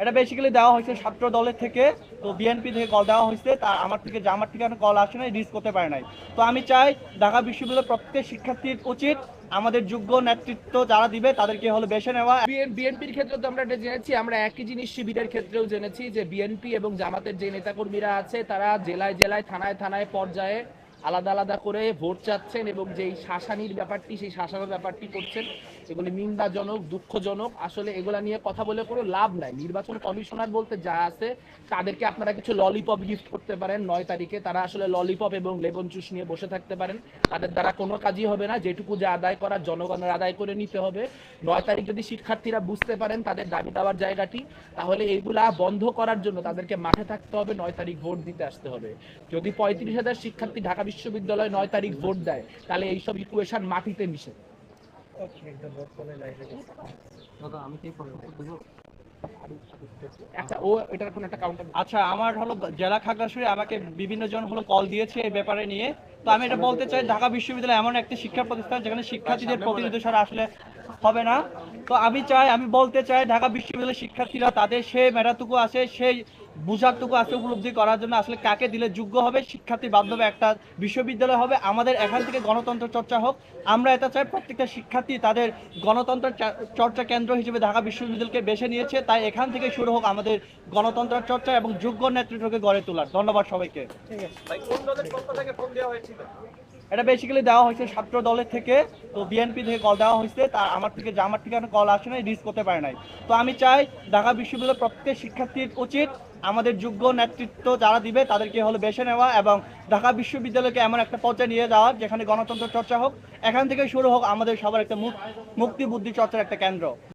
এটা বেসিক্যালি দেওয়া হয়েছে ছাত্র দলের থেকে, তো বিএনপি থেকে কল দেওয়া হয়েছে, তা আমার থেকে যে আমার থেকে কল আসে নাই রিস্ক করতে পারে নাই। তো আমি চাই ঢাকা বিশ্ববিদ্যালয়ের প্রত্যেক শিক্ষার্থীর উচিত আমাদের যোগ্য নেতৃত্ব যারা দিবে, তাদেরকে হলো বেছে নেওয়া। বিএনপির ক্ষেত্রে তো আমরা এটা জেনেছি, আমরা একই জিনিস শিবিরের ক্ষেত্রেও জেনেছি যে বিএনপি এবং জামাতের যে নেতাকর্মীরা আছে, তারা জেলায় জেলায়, থানায় থানায় পর্যায়ে আলাদা আলাদা করে ভোট চাচ্ছেন এবং যেই শাসানির ব্যাপারটি, সেই শাসানোর ব্যাপারটি করছেন সেগুলি নিন্দাজনক, দুঃখজনক। আসলে এগুলা নিয়ে কথা বলে কোনো লাভ নাই। নির্বাচন কমিশনার বলতে যা আছে, তাদেরকে আপনারা কিছু ললিপপ গিফট করতে পারেন। নয় তারিখে তারা আসলে ললিপপ এবং লেবন জুস নিয়ে বসে থাকতে পারেন। তাদের দ্বারা কোনো কাজই হবে না। যেটুকু যা আদায় করার জনগণের আদায় করে নিতে হবে। নয় তারিখ যদি শিক্ষার্থীরা বুঝতে পারেন তাদের দাবি দেওয়ার জায়গাটি, তাহলে এগুলা বন্ধ করার জন্য তাদেরকে মাঠে থাকতে হবে। নয় তারিখ ভোট দিতে আসতে হবে। যদি পঁয়ত্রিশ হাজার শিক্ষার্থী ঢাকা বিশ্ববিদ্যালয়ে নয় তারিখ ভোট দেয় তাহলে এইসব ইকুয়েশন মাটিতে মিশে। আচ্ছা ও এটার কোনো একটা কাউন্টার আচ্ছা আমার হলো জেলা খাগড়াছড়ি আমাকে বিভিন্ন জন হলো কল দিয়েছে এই ব্যাপারে নিয়ে। তো আমি এটা বলতে চাই ঢাকা বিশ্ববিদ্যালয় এমন একটি শিক্ষা প্রতিষ্ঠান যেখানে শিক্ষার্থীদের প্রতিনিধি ছাড়া আসলে হবে না। তো আমি চাই আমি বলতে চাই ঢাকা বিশ্ববিদ্যালয়ের শিক্ষার্থীরা তাদের সেই মেধাটুকু আছে সেই বুঝারটুকু আছে উপলব্ধি করার জন্য আসলে কাকে দিলে যোগ্য হবে শিক্ষার্থী বান্ধবে একটা বিশ্ববিদ্যালয় হবে আমাদের এখান থেকে গণতন্ত্র চর্চা হোক। আমরা এটা চাই প্রত্যেকটা শিক্ষার্থী তাদের গণতন্ত্র চর্চা কেন্দ্র হিসেবে ঢাকা বিশ্ববিদ্যালয়কে বেছে নিয়েছে তাই এখান থেকে শুরু হোক আমাদের গণতন্ত্র চর্চা এবং যোগ্য নেতৃত্বকে গড়ে তোলার। ধন্যবাদ সবাইকে। এটা বেসিক্যালি দেওয়া হয়েছে ছাত্র দলের থেকে তো বিএনপি থেকে কল দেওয়া হয়েছে তা আমার থেকে যে আমার থেকে কল আসে নাই রিস্ক করতে পারে নাই। তো আমি চাই ঢাকা বিশ্ববিদ্যালয়ের প্রত্যেক শিক্ষার্থীর উচিত আমাদের যোগ্য নেতৃত্ব যারা দিবে তাদেরকে হলো বেছে নেওয়া এবং ঢাকা বিশ্ববিদ্যালয়কে এমন একটা পর্যায়ে নিয়ে যাওয়া যেখানে গণতন্ত্র চর্চা হোক, এখান থেকে শুরু হোক আমাদের সবার একটা মুক্তি বুদ্ধি চর্চার একটা কেন্দ্র।